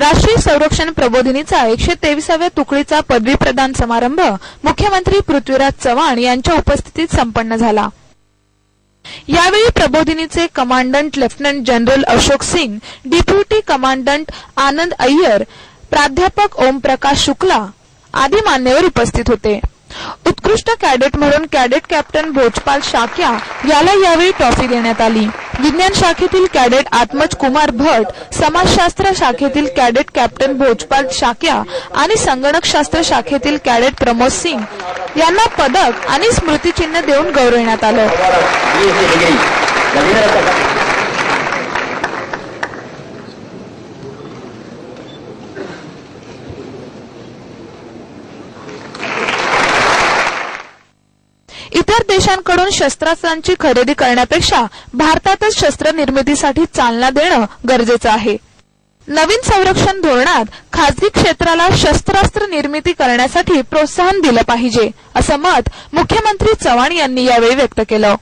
राष्ट्रीय संरक्षण प्रबोधिनीचा एकशे तेविसाव्या तुकडीचा पदवी प्रदान समारंभ मुख्यमंत्री पृथ्वीराज चव्हाण यांच्या उपस्थितीत संपन्न झाला. यावेळी प्रबोधिनीचे commandant lieutenant general Ashok Singh deputy commandant Anand Iyer प्राध्यापक ओमप्रकाश शुक्ला आदी मान्यवर उपस्थित होते. उत्कृष्ट कॅडेट म्हणून कॅडेट कॅप्टन भोजपाल शाक्या याला यावेळी ट्रॉफी देण्यात आली. विज्ञान शाखेतील कॅडेट आत्मज कुमार भट समाजशास्त्र शाखेतील कॅडेट कॅप्टन भोजपाल शाक्या आणि संगणकशास्त्र शाखेतील कॅडेट प्रमोद सिंग यांना पदक आणि स्मृतिचिन्ह देऊन गौरवण्यात आलं इतर देशांकडून शस्त्रास्त्रांची खरेदी करण्यापेक्षा भारतातच शस्त्र निर्मितीसाठी चालना देणं गरजेचं आहे. नवीन संरक्षण धोरणात खासगी क्षेत्राला शस्त्रास्त्र निर्मिती करण्यासाठी प्रोत्साहन दिलं पाहिजे असं मत मुख्यमंत्री चव्हाण यांनी यावेळी व्यक्त केलं.